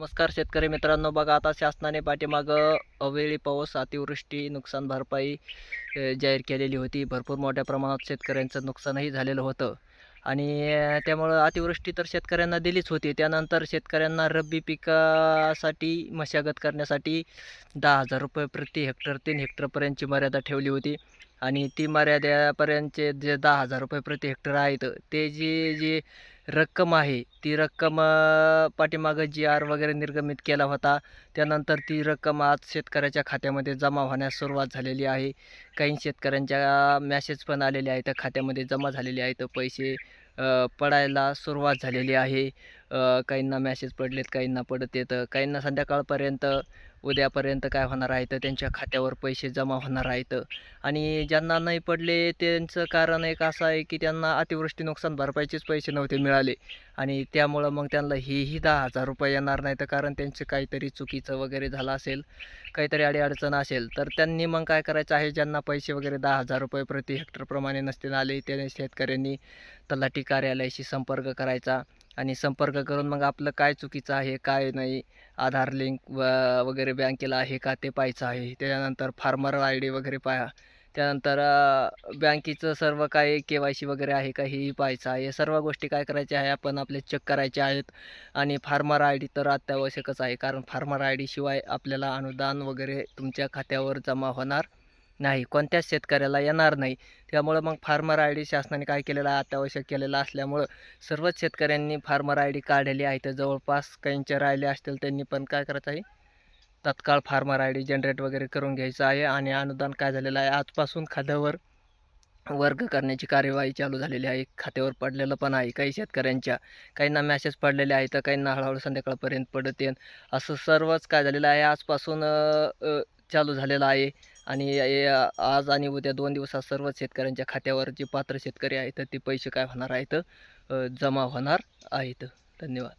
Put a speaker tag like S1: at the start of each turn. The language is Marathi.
S1: नमस्कार शेतकरी मित्रांनो बघा आता शासनाने पाठीमागं अवेळी पाऊस अतिवृष्टी नुकसान भरपाई जाहीर केलेली होती. भरपूर मोठ्या प्रमाणात शेतकऱ्यांचं नुकसानही झालेलं होतं. आणि त्यामुळं अतिवृष्टी तर शेतकऱ्यांना दिलीच होती. त्यानंतर शेतकऱ्यांना रब्बी पिकासाठी मशागत करण्यासाठी दहा हजार रुपये प्रति हेक्टर तीन हेक्टरपर्यंतची मर्यादा ठेवली होती. आणि ती मर्यादेपर्यंतचे जे दहा हजार रुपये प्रति हेक्टर आहेत ते जी जी रक्कम आहे. ती रक्कम पाठीमागं जी आर वगैरे निर्गमित केला होता. त्यानंतर ती रक्कम आज शेतकऱ्याच्या खात्यामध्ये जमा होण्यास सुरुवात झालेली आहे. काही शेतकऱ्यांच्या मॅसेज पण आलेले आहेत. खात्यामध्ये जमा झालेले आहेत. पैसे पडायला सुरुवात झालेली आहे. काहींना मॅसेज पडलेत काहींना पडत येतं काहींना संध्याकाळपर्यंत उद्यापर्यंत काय होणार आहे तर त्यांच्या खात्यावर पैसे जमा होणार आहेत. आणि ज्यांना नाही पडले त्यांचं कारण एक असं आहे की त्यांना अतिवृष्टी नुकसान भरपाईचेच पैसे नव्हते मिळाले. आणि त्यामुळं मग त्यांना हेही दहा हजार रुपये येणार नाही तर कारण त्यांचं काहीतरी चुकीचं वगैरे झालं असेल काहीतरी अडीअडचण असेल तर त्यांनी मग काय करायचं आहे ज्यांना पैसे वगैरे दहा हजार रुपये प्रति हेक्टरप्रमाणे नसते आले त्या शेतकऱ्यांनी तलाठी कार्यालयाशी संपर्क करायचा. आणि संपर्क करून मग आपलं काय चुकीचं आहे काय नाही आधार लिंक व वगैरे बँकेला आहे का ते पाहायचं आहे. त्याच्यानंतर फार्मर आय डी वगैरे पाहा. त्यानंतर बँकेचं सर्व काय के वाय सी वगैरे आहे का हेही पाहायचं आहे. सर्व गोष्टी काय करायच्या आहे आपण आपले चेक करायचे आहेत. आणि फार्मर आय डी तर अत्यावश्यकच आहे कारण फार्मर आय डीशिवाय आपल्याला अनुदान वगैरे तुमच्या खात्यावर जमा होणार नाही कोणत्याच शेतकऱ्याला येणार नाही. त्यामुळं मग फार्मर आय डी शासनाने काय केलेलं आहे अत्यावश्यक केलेलं असल्यामुळं सर्वच शेतकऱ्यांनी फार्मर आय डी काढलेली आहे. तर जवळपास काहींचे राहिले असतील त्यांनी पण काय करायचं आहे? तत्काळ फार्मर आय डी जनरेट वगैरे करून घ्यायचं आहे आणि अनुदान काय झालेलं आहे? आजपासून खात्यावर वर्ग करण्याची कार्यवाही चालू झालेली आहे. खात्यावर पडलेलं पण आहे. काही शेतकऱ्यांच्या काहींना मॅसेज पडलेले आहे तर काहींना हळूहळू संध्याकाळपर्यंत पडत येईल असं सर्वच काय झालेलं आहे? आजपासून चालू झालेलं आहे. आणि आज आणि उद्या दोन दिवसात सर्व शेतकऱ्यांच्या खात्यावर जे पात्र शेतकरी आहेत ते पैसे काय होणार आहेत? जमा होणार आहेत. धन्यवाद.